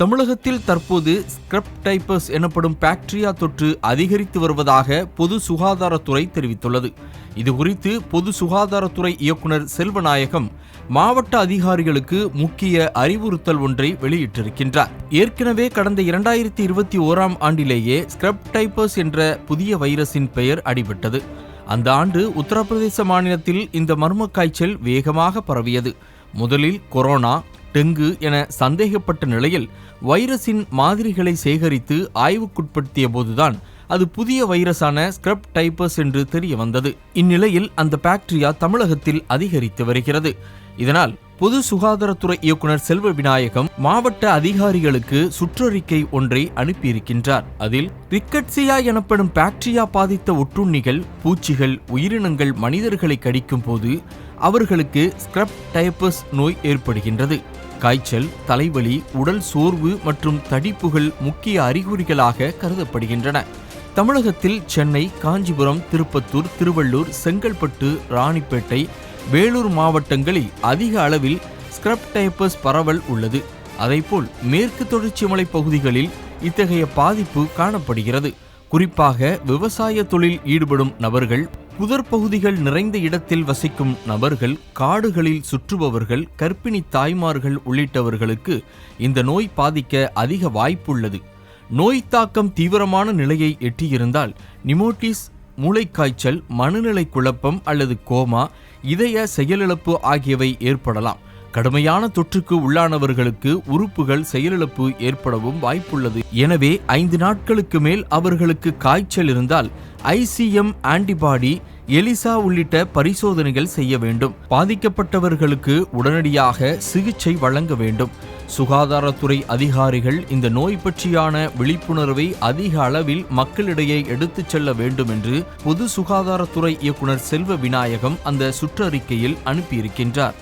தமிழகத்தில் தற்போது ஸ்கிரப் டைப்பஸ் எனப்படும் பாக்டீரியா தொற்று அதிகரித்து வருவதாக பொது சுகாதாரத்துறை தெரிவித்துள்ளது. இதுகுறித்து பொது சுகாதாரத்துறை இயக்குனர் செல்வநாயகம் மாவட்ட அதிகாரிகளுக்கு முக்கிய அறிவுறுத்தல் ஒன்றை வெளியிட்டிருக்கின்றார். ஏற்கனவே கடந்த இரண்டாயிரத்தி இருபத்தி ஓராம் ஆண்டிலேயே ஸ்கிரப் டைப்பஸ் என்ற புதிய வைரஸின் பெயர் அடிபட்டது. அந்த ஆண்டு உத்தரப்பிரதேச மாநிலத்தில் இந்த மர்ம காய்ச்சல் வேகமாக பரவியது. முதலில் கொரோனா டெங்கு என சந்தேகப்பட்ட நிலையில் வைரஸின் மாதிரிகளை சேகரித்து ஆய்வுக்குட்படுத்திய போதுதான் அது புதிய வைரஸான ஸ்கிரப் டைப்பர்ஸ் என்று தெரிய வந்தது. இந்நிலையில் அந்த பாக்டீரியா தமிழகத்தில் அதிகரித்து வருகிறது. இதனால் பொது சுகாதாரத்துறை இயக்குனர் செல்வ விநாயகம் மாவட்ட அதிகாரிகளுக்கு சுற்றறிக்கை ஒன்றை அனுப்பியிருக்கின்றார். அதில் ரிக்கட்சியா எனப்படும் பாக்டீரியா பாதித்த ஒட்டுண்ணிகள் பூச்சிகள் உயிரினங்கள் மனிதர்களை கடிக்கும் போது அவர்களுக்கு ஸ்கிரப் டைப்பஸ் நோய் ஏற்படுகின்றது. காய்ச்சல் தலைவலி உடல் சோர்வு மற்றும் தடிப்புகள் முக்கிய அறிகுறிகளாக கருதப்படுகின்றன. தமிழகத்தில் சென்னை காஞ்சிபுரம் திருப்பத்தூர் திருவள்ளூர் செங்கல்பட்டு ராணிப்பேட்டை வேலூர் மாவட்டங்களில் அதிக அளவில் ஸ்கிரப் டைப்பஸ் பரவல் உள்ளது. அதேபோல் மேற்கு தொடர்ச்சி மலை பகுதிகளில் இத்தகைய பாதிப்பு காணப்படுகிறது. குறிப்பாக விவசாய தொழில் ஈடுபடும் நபர்கள் புதர் பகுதிகள் நிறைந்த இடத்தில் வசிக்கும் நபர்கள் காடுகளில் சுற்றுபவர்கள் கர்ப்பிணி தாய்மார்கள் உள்ளிட்டவர்களுக்கு இந்த நோய் பாதிக்க அதிக வாய்ப்புள்ளது. நோய் தாக்கம் தீவிரமான நிலையை எட்டியிருந்தால் நிமோட்டிஸ் மூளைக்காய்ச்சல் மனநிலை குழப்பம் அல்லது கோமா இதய செயலிழப்பு ஆகியவை ஏற்படலாம். கடுமையான தொற்றுக்கு உள்ளானவர்களுக்கு உறுப்புகள் செயலிழப்பு ஏற்படவும் வாய்ப்புள்ளது. எனவே ஐந்து நாட்களுக்கு மேல் அவர்களுக்கு காய்ச்சல் இருந்தால் ஐசிஎம் ஆன்டிபாடி எலிசா உள்ளிட்ட பரிசோதனைகள் செய்ய வேண்டும். பாதிக்கப்பட்டவர்களுக்கு உடனடியாக சிகிச்சை வழங்க வேண்டும். சுகாதாரத்துறை அதிகாரிகள் இந்த நோய் பற்றியான விழிப்புணர்வை அதிக அளவில் மக்களிடையே எடுத்துச் செல்ல வேண்டும் என்று பொது சுகாதாரத்துறை இயக்குனர் செல்வ விநாயகம் அந்த சுற்றறிக்கையில் அனுப்பியிருக்கின்றார்.